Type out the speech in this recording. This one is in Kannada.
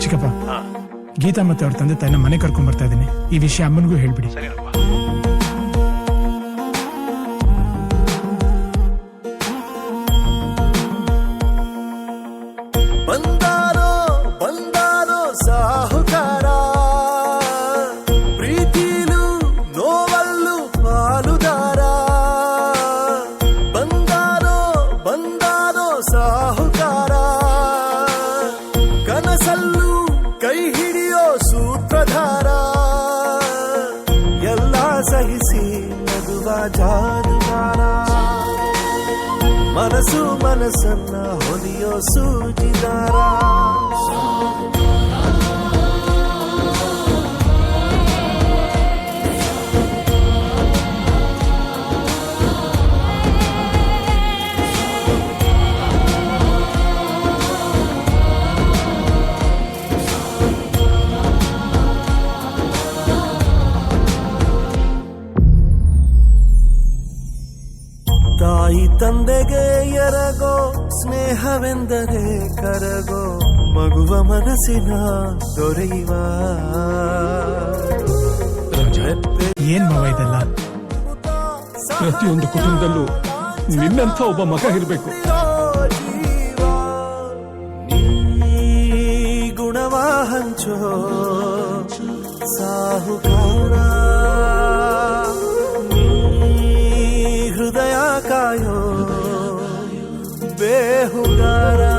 ಚಿಕ್ಕಪ್ಪ ಗೀತಾ ಮತ್ತೆ ಅವ್ರ ತಂದೆ ತಾಯಿನ ಮನೆ ಕರ್ಕೊಂಡ್ ಬರ್ತಾ ಇದೀನಿ ಈ ವಿಷಯ ಅಮ್ಮನಿಗೂ ಹೇಳ್ಬಿಡಿ. ಜಾದುಗಾರ. ಮನಸ್ಸು ಮನಸ್ಸನ್ನ ಹೊಲಿಯೋ ಸೂಜಿದಾರ. ತಾಯಿ ತಂದೆಗೆ ಎರಗೋ ಸ್ನೇಹವೆಂದರೆ ಕರಗೋ ಮಗುವ ಮನಸ್ಸಿನ ದೊರೆಯುವ. ಏನ್ ಮಗ ಇದೆಲ್ಲ? ಪ್ರತಿಯೊಂದು ಕುಟುಂಬದಲ್ಲೂ ನಿನ್ನಂಥ ಒಬ್ಬ ಮಗ ಇರಬೇಕು. ಗುಣವ ಹಂಚೋ ಸಾಹುಕಾರ. হুরারা